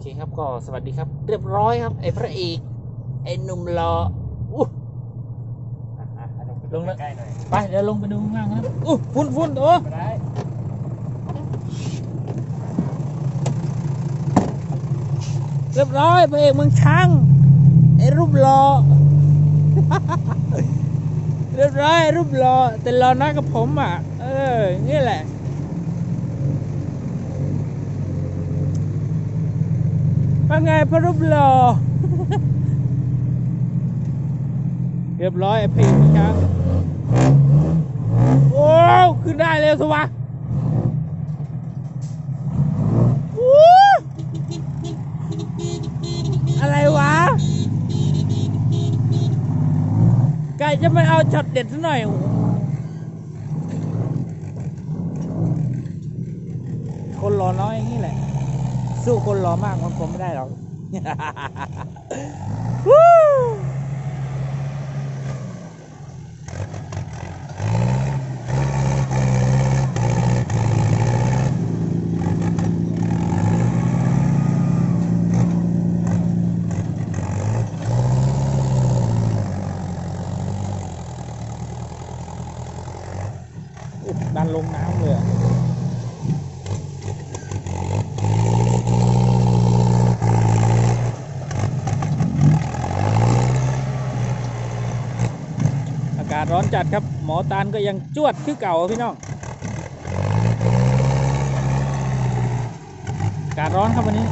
เคครับก็สวัสดีครับ เรียบร้อยครับ ไอ้พระเอกไอ้หนุ่มหล่ออู้อะอะอะลงลงแล้วใกล้ๆหน่อยไปเดี๋ยวลงไปดูข้างล่างครับอู้ฝุ่นฝุ่นโอ้ไม่ได้เรียบร้อยพระเอกเมืองช้างไอ้รูปหล่อเรียบร้อยรูปหล่อแต่หล่อน้อยกับผมอะ เออนี่แหละ ว่าไงพระรูปหล่อเรียบร้อยไอ้เพลงช้างโอ้ขึ้นได้เร็วสิวะโอ้อะไรวะไก่จะไม่เอาช็อตเด็ดซะหน่อยโอ้โหคนหล่อน้อยอย่างนี้แหละ สู้คนหล่อมากมันคงไม่ได้หรอก วู้อุ๊ยดันลงน้ำเลยอะ อากาศร้อน จัดครับ หมอตาลก็ยังจวดคือเก่าพี่น้องอากาศร้อนครับวันนี้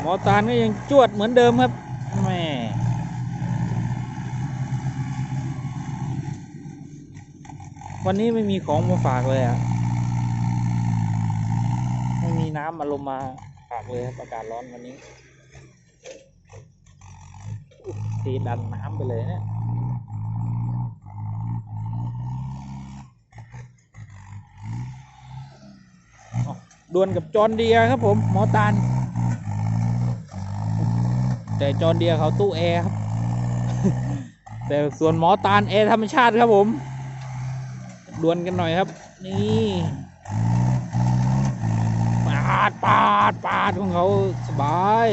หมอตาลก็ยังจวดเหมือนเดิมครับแม่วันนี้ไม่มีของมาฝากเลยอะไม่มีน้ำมาลมมาฝากเลยครับอากาศร้อนวันนี้ ทีดันน้ำไปเลยเนี่ยอ้าวดวลกับจอห์นเดียครับผมหมอตาลแต่จอห์นเดียเขาตู้แอร์ครับ แต่ส่วนหมอตาลแอร์ธรรมชาติครับผมดวลกันหน่อยครับ นี่ปาดปาดปาดของเขาสบาย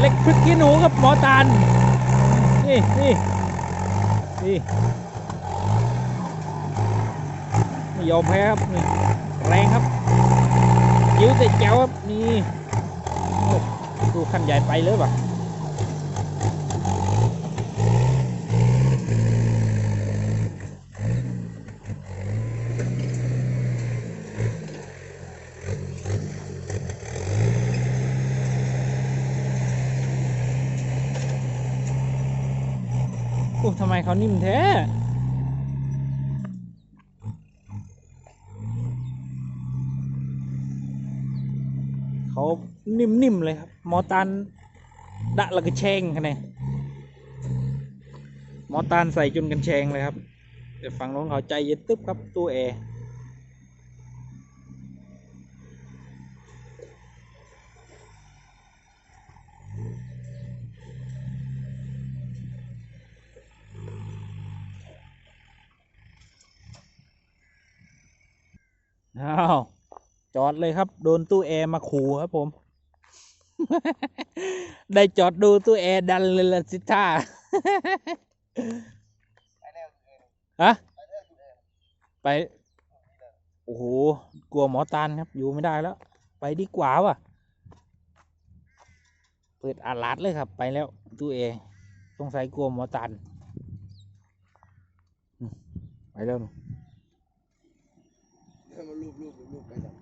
เล็ กินหนูครับหมอตาลนี่นี่นี่ไม่ยอมแพ้ครับนี่แรงครับยิ้วแต่แจ๋วครับนี่โอ้ดูคันใหญ่ไปเลยป่ะโอ้ทำไมเขา นิ่มแท้เขานิ่มๆเลยครับ มอตันดะละกระแชงคะแนนมอตันใส่จนกันแชงเลยครับแต่ฝั่งน้นเขาใจเย็นตึ๊บครับตู้แอร์ อ้าวจอดเลยครับ โดนตู้แอร์มาขู่ครับผม ได้จอดดูตู้แอร์ดันเลยละสิท่าองฮะไป โอ้โห กลัวหมอตานครับ อยู่ไม่ได้แล้ว ไปดีกว่าว่ะ เปิดอาลาดเลยครับ ไปแล้วตู้เอร์สงสัยกลัวหมอตานไปแล้ว หนูเดินมาลูบลูบลูบลูบไปแล้ว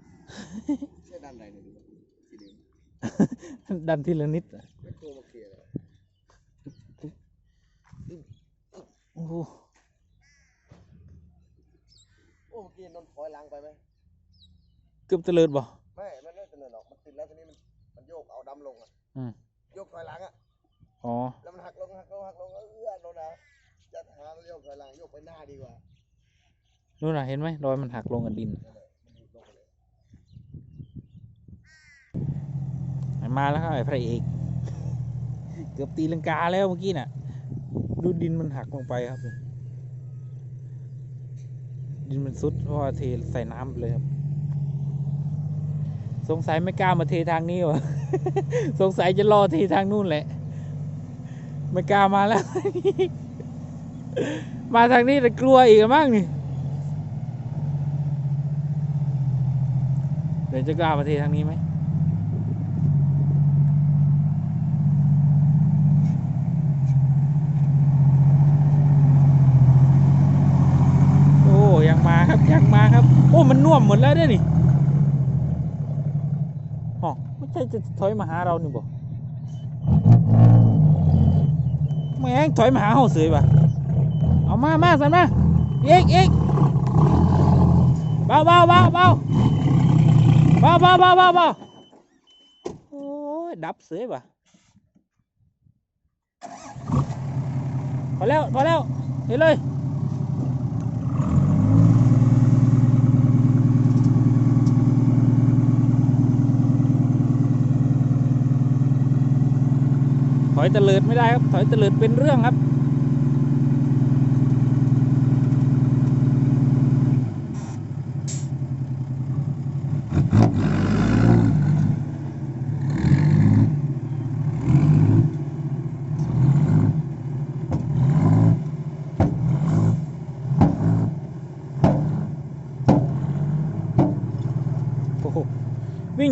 ใช่ด้านใดเนี่ยดูสีเหลืองดันทีละนิดอะไม่โทรมาเคลียร์เลยโอ้โหโอ้เมื่อกี้นนท์ถอยหลังไปไหมเกือบเตลิดบ่ไม่มันไม่เสนอหรอกมันติดแล้วทีนี้มันมันโยกเอาดำลงอะอืมโยกถอยหลังอะอ๋อ แล้วมันหักลงหักลงหักลงเอื้อนลงนะจะหาโยกถอยหลังโยกไปหน้าดีกว่า นู่นน่ะเห็นไหมรอยมันหักลงกับดินมาแล้วครับไอ้พระเอกเกือบตีลังกาแล้วเมื่อกี้น่ะ ดูดินมันหักลงไปครับ ดินมันซุดเพราะเทใส่น้ำเลยครับ สงสัยไม่กล้ามาเททางนี้วะสงสัยจะรอเททางนู่นแหละ ไม่กล้ามาแล้ว มาทางนี้แต่กลัวอีกมั้งนี่ เดี๋ยว จะกล้ามาเททางนี้ไหมโอ้ยังมาครับยังมาครับ โอ้มันน่วมหมดแล้วเนี่ยนี่อ๋อไม่ใช่จะถอยมาหาเรานี่บ่แม่งถอยมาหาเฮาเสยป่ะเอามามาสันมาอีกอีกเบาเบาเบาเบา บาเบาเบาเบาเบาโอ้ยดับเสยป่ะพอแล้วพอแล้วเห็นเลยถอยเตลิดไม่ได้ครับ ถอยเตลิดเป็นเรื่องครับ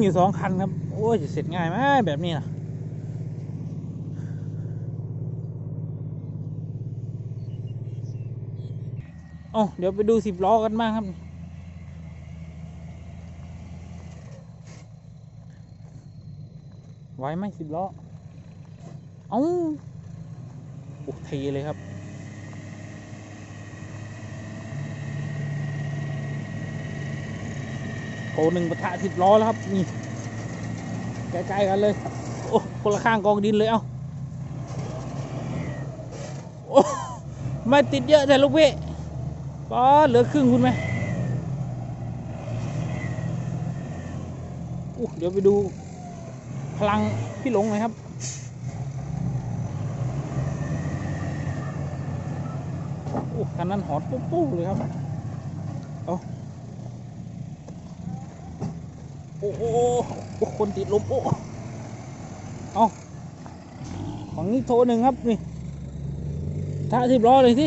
อยู่สองคันครับ โอ้ยจะเสร็จง่ายไหมแบบนี้นะเอ๋อเดี๋ยวไปดูสิบล้อกันบ้างครับไหวไหมสิบล้อ เอาโอ้เทเลยครับ โอ้ หนึ่งปะทะสิบล้อแล้วครับนี่ใกล้ๆกันเลยโอ้คนละข้างกองดินเลยเอ้าโอ้ไม่ติดเยอะแต่ลูกพี่ปอเหลือครึ่งคุณไหมอู้เดี๋ยวไปดูพลังพี่หลงหน่อยครับโอ้คันนั้นหอดปุ๊บปุ๊บเลยครับ เอา โอ้โหคนติดลมโอ้เอาฝั่งนี้โทรหนึ่งครับนี่ท่าสิบล้อเลยสิ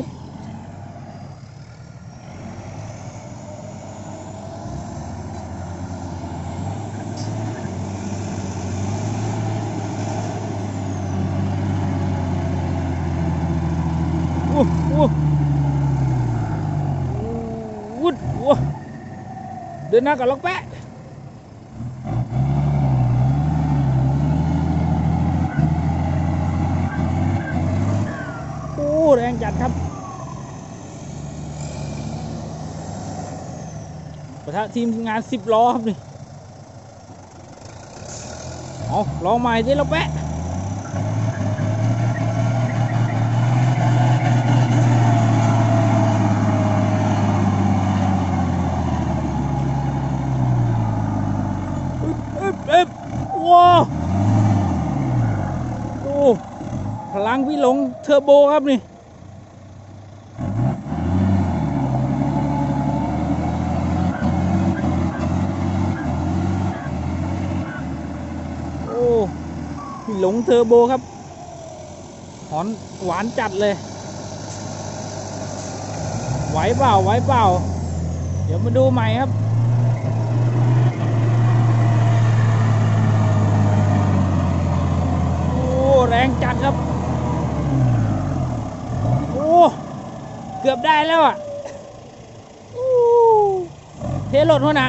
โอ้โหวุดโอ้เดินหน้ากับล็อกแปะโอ้ แรง จัดครับประทะทีมงานสิบล้อครับนี่เอาลองใหม่ดิล็อกแปะเอ๊บเอ๊บว้าวโอ้พลังพี่หลงเทอร์โบครับนี่ โอ้ พี่ หลงเทอร์โบครับ หอนหวานจัดเลย ไหวเปล่าไหวเปล่า เดี๋ยวมาดูใหม่ครับโอ้แรงจัดครับโอ้เกือบได้แล้วอะโอ้เทรถหัวหนะ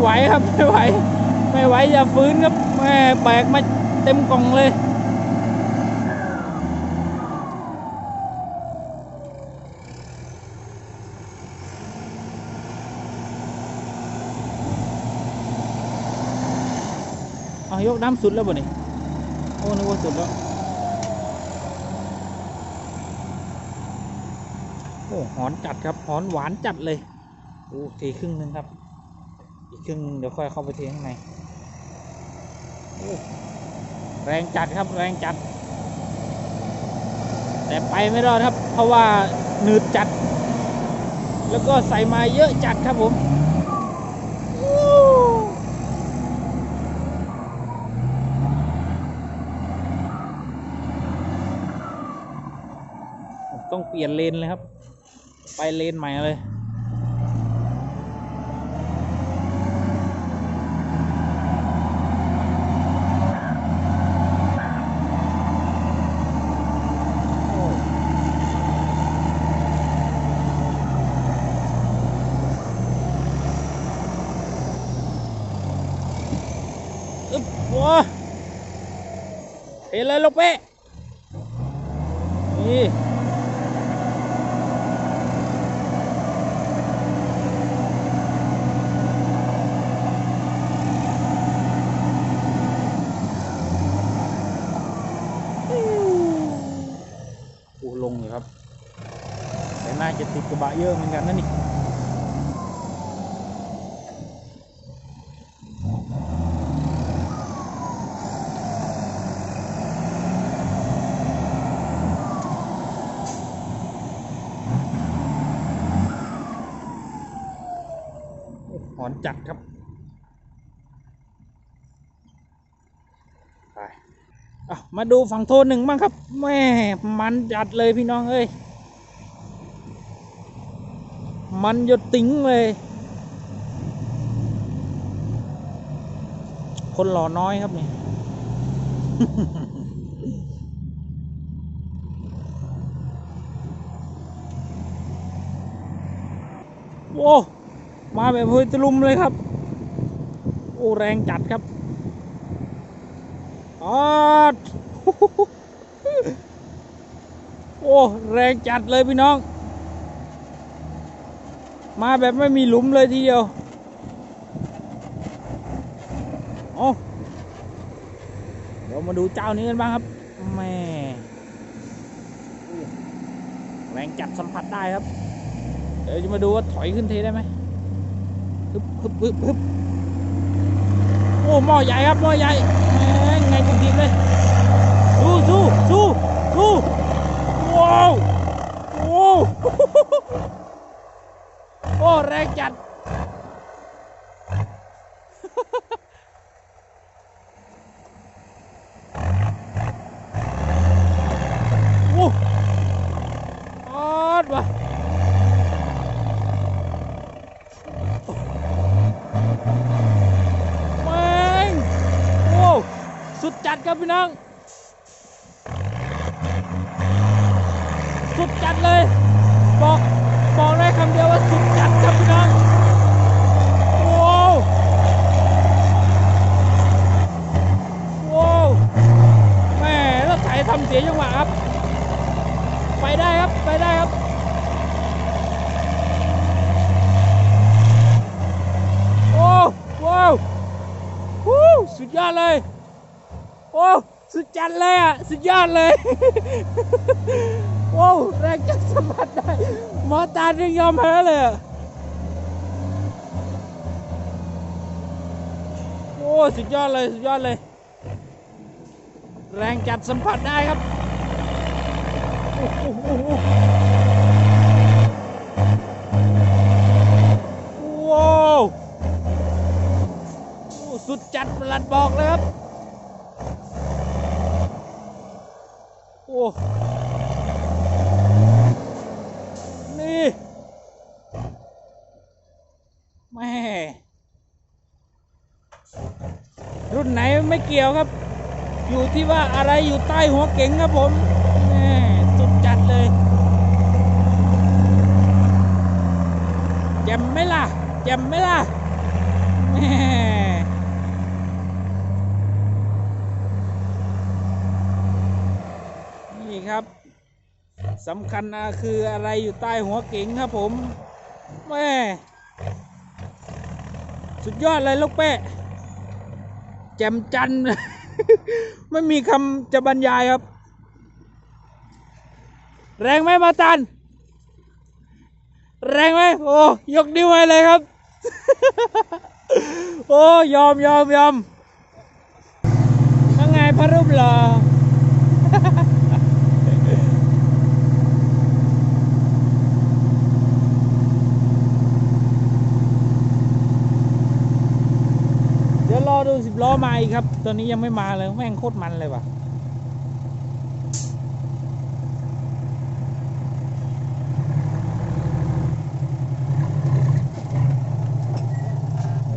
ไม่ไหวครับไม่ไหว ไม่ไหวอย่าฟื้นครับแม่แบกมาเต็มกล่องเลย เอายกน้ำสุดแล้วบ่นี่โอ้นึกว่าสุดแล้วโอ้หอนจัดครับหอนหวานจัดเลยโอ้ทีครึ่งหนึงครับ ครึ่งหนึ่งเดี๋ยวค่อยเข้าไปเทข้างในแรงจัดครับแรงจัด แต่ไปไม่รอดครับ เพราะว่าหนืดจัด แล้วก็ใส่มาเยอะจัดครับผมต้องเปลี่ยนเลนเลยครับ ไปเลนใหม่เลย โอ้อึ๊บว้า เห็นเลยลูกเป๊ะนี่โอ้ลงอยู่ครับแต่น่าจะติดกระบะเยอะเหมือนกันนะนี่ อนจัดครับ ไปอะมาดูฝั่งโทนหนึ่งบ้างครับ แม่มันจัดเลยพี่น้องเอ้ย มันหยดติ๋งเลย คนหล่อน้อยครับเนี่โว้ มาแบบเฮยตะลุมเลยครับ โอ้แรงจัดครับออดโอ้แรงจัดเลยพี่น้อง มาแบบไม่มีหลุมเลยทีเดียวโอ้เดี๋ยวมาดูเจ้านี้กันบ้างครับแม่แรงจัดสัมผัสได้ครับ เดี๋ยวจะมาดูว่าถอยขึ้นเทได้ไหม ฮึบฮึบฮึบฮึบโอ้หม้อใหญ่ครับหม้อใหญ่แหม่ไงจริงเลยสู้สู้สู้สู้ว้าวโอ้โอ้แรงจัด โอ้ออดว่ะแม่งโอ้ สุดจัดครับพี่ น้อง สุดจัดเลย บอกบอกได้คำเดียวว่าสุดจัดครับพี่น้องว้าวว้าวแม่แล้วไถทำเสียจังหวะครับ ไปได้ครับไปได้ครับโอ้ว้าววู้สุดยอดเลย โอ้สุดจัดเลยอะ สุดยอดเลย โอ้แรงจัดสะบัดได้ หมอตายังยอมแพ้เลยอะโอ้สุดยอดเลย สุดยอดเลย แรงจัดสัมผัสได้ครับว้าวสุดจัดประหลัดบอกเลยครับ โอ้นี่แม่รุ่นไหนไม่เกี่ยวครับ อยู่ที่ว่าอะไรอยู่ใต้หัวเก๋งครับผมแม่สุดจัดเลยแจ่มไหมล่ะแจ่มไหมล่ะแม่นี่ครับ สำคัญคืออะไรอยู่ใต้หัวเก๋งครับผมแม่สุดยอดเลยลูกเป้แจ่มจันทร์ไม่มีคำจะบรรยายครับ แรงไหมมาตัน แรงไหมโอ้ยกนิ้วให้เลยครับ โอ้ยอมยอมยอมว่าไงพระรูปหล่อ เอดูสิบล้อมาอีกครับ ตอนนี้ยังไม่มาเลย แม่งโคตรมันเลยว่ะ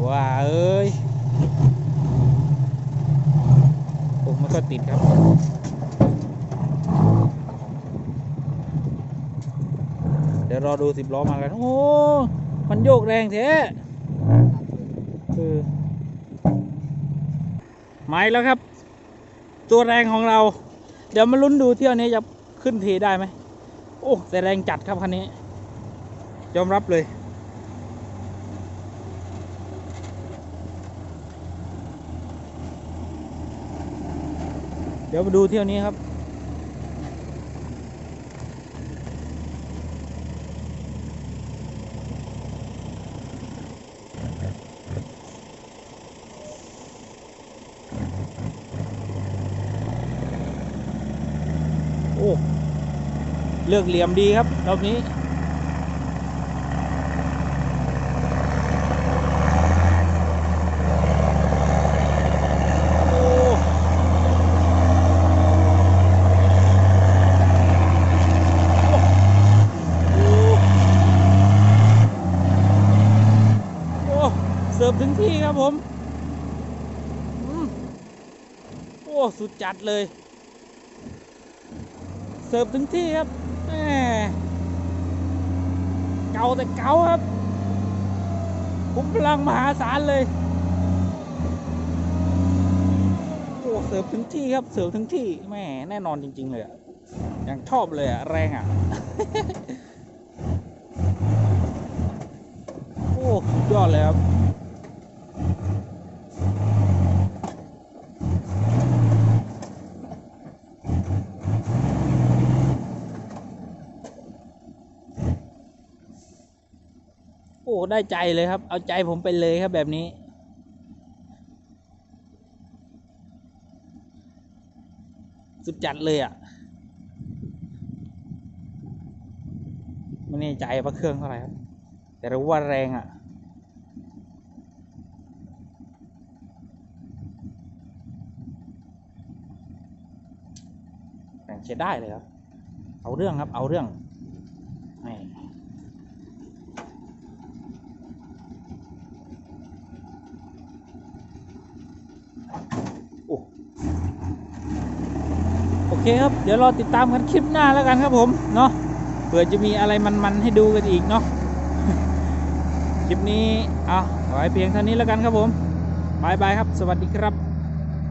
ว้าเอ้ยโอ้ไม่ก็ติดครับเดี๋ยวรอดูสิบล้อมากันโอ้ มันโยกแรงแท้เออ มาแล้วครับ ตัวแรงของเรา เดี๋ยวมาลุ้นดูเที่ยวนี้จะขึ้นเทได้ไหมโอ้แต่แรงจัดครับคันนี้ ยอมรับเลยเดี๋ยวมาดูเที่ยวนี้ครับ โอ้ เลือกเหลี่ยมดีครับรอบนี้โอ้โอ้โอ้เสิร์ฟถึงที่ครับผมอืมโอ้ สุดจัดเลย เสิร์ฟถึงที่ครับ เก่าแต่เก่าครับคุ้มพลังมหาศาลเลย โอ้เสิร์ฟถึงที่ครับ เสิร์ฟถึงที่แม่แน่นอนจริง ๆ เลยอะอย่างชอบเลยอะแรงอะโอ้ยอดเลยครับ ได้ใจเลยครับ เอาใจผมไปเลยครับแบบนี้ สุดจัดเลยอะไม่แน่ใจว่าเครื่องเท่าไหร่ครับ แต่รู้ว่าแรงอะแรงใช้ได้เลยครับ เอาเรื่องครับ เอาเรื่องนี่โอ้โอ เคครับ เดี๋ยวรอติดตามกันคลิปหน้าแล้วกันครับผม เนาะเผื่อจะมีอะไรมันๆให้ดูกันอีกเนาะ คลิปนี้ เอาไว้เพียงเท่านี้แล้วกันครับผมบายบายครับ สวัสดีครับ